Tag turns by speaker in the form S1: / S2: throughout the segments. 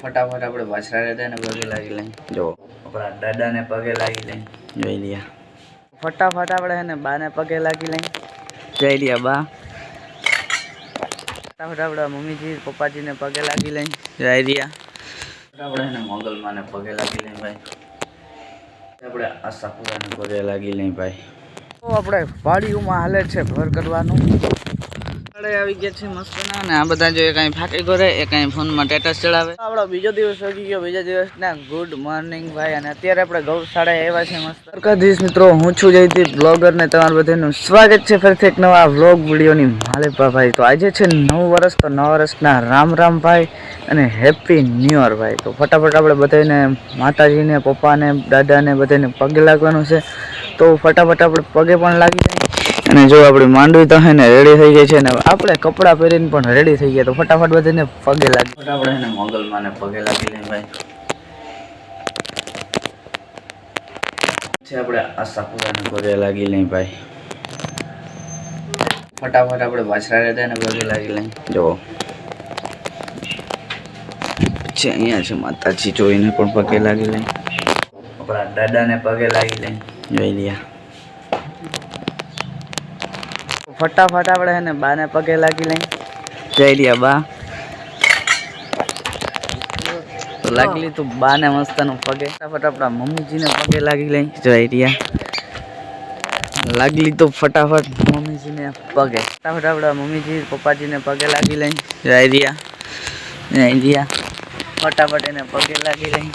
S1: ફટાફટ આપણે વાછરા દાદાને પગે લાગી લઈ જો. આપણા દાદાને પગે લાગી લઈ જોઈ લ્યા. ફટાફટ આપણે એને બાને પગે લાગી લઈ જઈ રહ્યા બા. ફટાફટ આપણા મમ્મીજી પપ્પાજીને પગે લાગી લઈ જઈ રહ્યા આપણે એને મોગલમાને પગે લાગી લઈ ભાઈ. આપણે આશાપુરાને પગે લાગી લઈ ભાઈ. તો આપણે વાડીઓમાં હાલે છે ભર કરવાનું. આવી ગયા છે મસ્ત અને આ બધા જો કાંઈ ફાટી કરે એ કાંઈ ફોનમાં સ્ટેટસ ચડાવે. આપણો બીજો દિવસ વાગી ગયો, બીજા દિવસના ગુડ મોર્નિંગ ભાઈ. અને અત્યારે આપણે ગૌશાળાએ આવ્યા છે મસ્ત. સરકારધીશ મિત્રો, હું છું જયદીપ બ્લોગર ને તમારું બધાનું સ્વાગત છે ફરીથી એક નવા વ્લોગ વિડીયોની. માલિપા ભાઈ, તો આજે છે નવ વર્ષ, તો નવ વર્ષના રામ રામ ભાઈ અને હેપી ન્યુ યર ભાઈ. તો ફટાફટ આપણે બધાને, માતાજીને, પપ્પાને, દાદાને બધાને પગે લાગવાનું છે. તો ફટાફટ આપણે પગે પણ લાગી અને જો આપણી માંડવી તો ને રેડી થઈ ગઈ છે ને આપણે કપડાં પહેરીને પણ રેડી થઈ ગયા, તો ફટાફટ બધાને પગે લાગી. ફટાફટ એને મોગલમાં ને પગે લાગી લઈ ભાઈ. છે આપણે આશાપુરાને પગે લાગી લઈ ભાઈ. ફટાફટ આપણે વાછરા દાદાને પગે લાગી લઈ. જો. છે અહીંયા છે માતાજી જોઈને પણ પગે લાગી લઈ. આપણા દાદાને પગે લાગી લઈ. જોઈ લ્યા. ફટાફટ આપણે એને બાને પગે લાગી લઈ જઈ રહ્યા બા. તો લાગલી તું બાને મસ્તનો પગે. ફટાફટ આપણા મમ્મીજીને પગે લાગી લઈ જઈ રહ્યા લાગલી તો ફટાફટ મમ્મીજીને પગે. ફટાફટ આપણા મમ્મીજી પપ્પાજીને પગે લાગી લઈ જઈ રહ્યા જઈ રહ્યા ફટાફટ એને પગે લાગી લઈ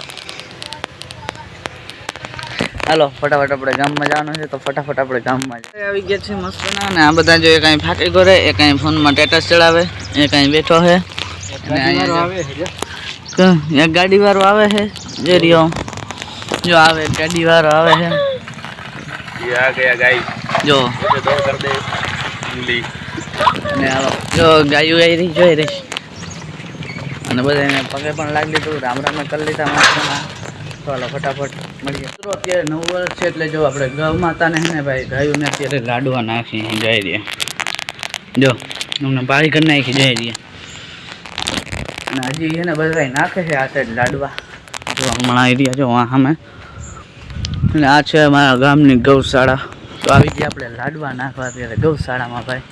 S1: હાલો ફટાફટ આપણે ગામમાં જવાનું છે તો ફટાફટ આપણે ગામમાં આવી ગયા છે મસ્ત અને આ બધા જો એ કાંઈ ફાંકી કરે એ કાંઈ ફોનમાં ટેટસ ચડાવે એ કાંઈ બેઠો છે અને એક ગાડી વાળો આવે છે જે રહ્યો જો આવે ગાડી વાળો આવે છે જો જો ગાયું આવી રહી જોઈ રહી અને બધા પગે પણ લાગી લીધું રામ રામે કરી લીધા માણસોના હાલો ફટાફટ મળીએ. મિત્રો અત્યારે નવ વર્ષ છે એટલે જો આપણે ગૌ માતાને હે ને ભાઈ ગાયોને અત્યારે લાડવા નાખી જઈ રહ્યા જો અમને પાળી કરી નાખી જઈ રહ્યા અને હજી એને બધા નાખે છે આ સાઈડ લાડવા. જો હમણાં રહ્યા જો આ સામે. અને આ છે અમારા ગામની ગૌશાળા. તો આવી ગયા આપણે લાડવા નાખવા અત્યારે ગૌશાળામાં ભાઈ.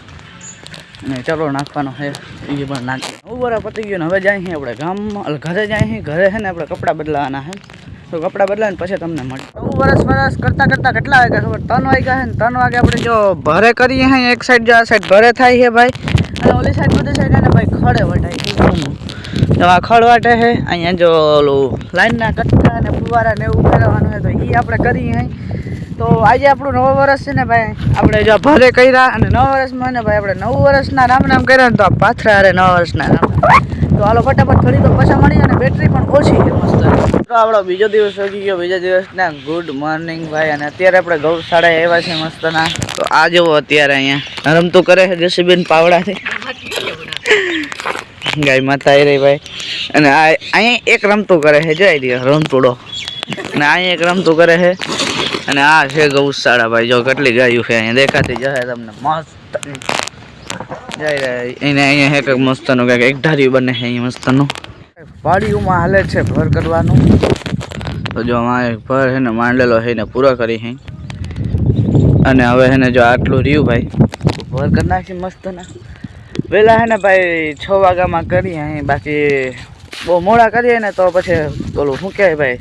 S1: અને ચલો નાખવાનો છે. એ પણ નાખીએ. નવ વર્ષ પતી ગયું ને હવે જાય આપણે ગામમાં ઘરે જાય ઘરે છે ને આપણે કપડાં બદલાવાના છે તો કપડાં બદલાવીને પછી તમને મળે. નવ વર્ષ વર્ષ કરતાં કરતાં કેટલા વાગ્યા ખબર? ત્રણ વાગ્યા છે ને, ત્રણ વાગે આપણે જો ભરે કરીએ છે એક સાઈડ જો આ સાઈડ ભરે થાય છે ભાઈ. અને ઓલી સાઈડ બધી સાઈડ એને ભાઈ ખડે વટાય તો આ ખડ વાટે છે અહીંયા જો ઓલું લાઈનના કટકા અને ફુવારા ને એવું ફેરવવાનું છે તો એ આપણે કરીએ અહીં તો આજે આપણું નવું વર્ષ છે ને ભાઈ, આપણે જો ભરે કર્યા અને નવ વર્ષમાં ને ભાઈ આપણે નવ વર્ષના રામ નામ કર્યા ને તો આ પાથરા અરે નવ વર્ષના રામ તો હાલો ફટાફટ થોડી તો પૈસા મળી અને બેટરી પણ ઓછી મસ્ત. તો આપણો બીજો દિવસ વાગી ગયો. બીજા દિવસના ગુડ મોર્નિંગ ભાઈ. અને અત્યારે આપણે ગૌશાળાએ આવ્યા છે મસ્તના. તો આ જુઓ અત્યારે અહીંયા. રમતું કરે છે જસીબેન પાવડાથી. ગાય માતા આવી રહી ભાઈ. અને આ અહીંયા એક રમતું કરે છે. જોઈ દે રમતુડો. અને અહીંયા એક રમતું કરે છે. અને આ છે ગૌશાળા ભાઈ. જો કેટલી ગાયું છે અહીંયા. દેખાતી જશે તમને. મસ્ત. એને અહીંયા એક મસ્તનું કંઈક એક ધાર્યું બને છે અહીંયા મસ્તનું. વાડીઓમાં હાલે છે ભર કરવાનું. તો જો આમાં ભર ને માંડેલો છે ને પૂરો કરી છે. અને હવે હે ને જો આટલું રહ્યું ભાઈ. ભર કરી નાખી મસ્ત ને વહેલા હે ને ભાઈ છ વાગ્યામાં કરીએ અહીં બાકી બહુ મોડા કરીએ ને તો પછી પેલું શું કહેવાય ભાઈ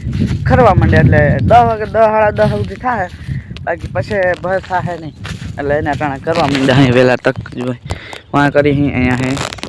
S1: ખરવા માંડે એટલે દસ વાગે દસ સાડા દસ સુધી થાય. બાકી પછી ભર થાય નહીં. એટલે એને કારણે કરવા માંડ્યા અહીં વહેલા તક જ ભાઈ વાં કરી અહીં, અહીંયા હે.